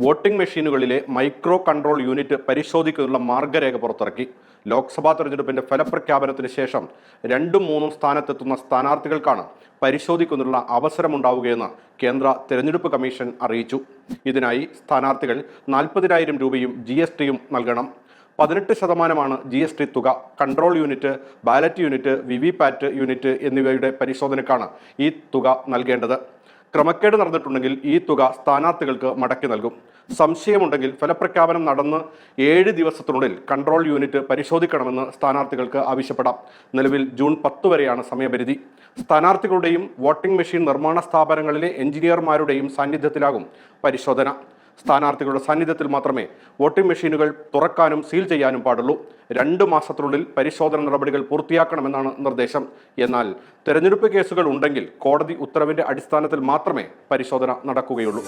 Voting മെഷീനുകളിലെ micro control unit പരിശോധിക്കുന്നതിനുള്ള മാർഗരേഖ പുറത്തിറക്കി. ലോക്സഭാ തെരഞ്ഞെടുപ്പിന്റെ ഫലപ്രഖ്യാപനത്തിന് ശേഷം രണ്ടും മൂന്നും സ്ഥാനത്തെത്തുന്ന സ്ഥാനാർത്ഥികൾക്കാണ് പരിശോധിക്കുന്നതിനുള്ള അവസരമുണ്ടാവുകയെന്ന് കേന്ദ്ര തെരഞ്ഞെടുപ്പ് കമ്മീഷൻ അറിയിച്ചു. ഇതിനായി സ്ഥാനാർത്ഥികൾ നാൽപ്പതിനായിരം രൂപയും ജി എസ് ടിയും നൽകണം. പതിനെട്ട് ശതമാനമാണ് ജി എസ് ടി തുക. Control unit ballot unit V V PAT unit എന്നിവയുടെ പരിശോധനയ്ക്കാണ് ഈ തുക നൽകേണ്ടത്. ക്രമക്കേട് നടന്നിട്ടുണ്ടെങ്കിൽ ഈ തുക സ്ഥാനാർത്ഥികൾക്ക് മടക്കി നൽകും. സംശയമുണ്ടെങ്കിൽ ഫലപ്രഖ്യാപനം നടന്ന് ഏഴ് ദിവസത്തിനുള്ളിൽ കൺട്രോൾ യൂണിറ്റ് പരിശോധിക്കണമെന്ന് സ്ഥാനാർത്ഥികൾക്ക് ആവശ്യപ്പെടാം. നിലവിൽ ജൂൺ പത്ത് വരെയാണ് സമയപരിധി. സ്ഥാനാർത്ഥികളുടെയും വോട്ടിംഗ് മെഷീൻ നിർമ്മാണ സ്ഥാപനങ്ങളിലെ എഞ്ചിനീയർമാരുടെയും സാന്നിധ്യത്തിലാകും പരിശോധന. സ്ഥാനാർത്ഥികളുടെ സാന്നിധ്യത്തിൽ മാത്രമേ വോട്ടിംഗ് മെഷീനുകൾ തുറക്കാനും സീൽ ചെയ്യാനും പാടുള്ളൂ. രണ്ട് മാസത്തിനുള്ളിൽ പരിശോധന നടപടികൾ പൂർത്തിയാക്കണമെന്നാണ് നിർദ്ദേശം. എന്നാൽ തെരഞ്ഞെടുപ്പ് കേസുകൾ ഉണ്ടെങ്കിൽ കോടതി ഉത്തരവിന്റെ അടിസ്ഥാനത്തിൽ മാത്രമേ പരിശോധന നടക്കുകയുള്ളൂ.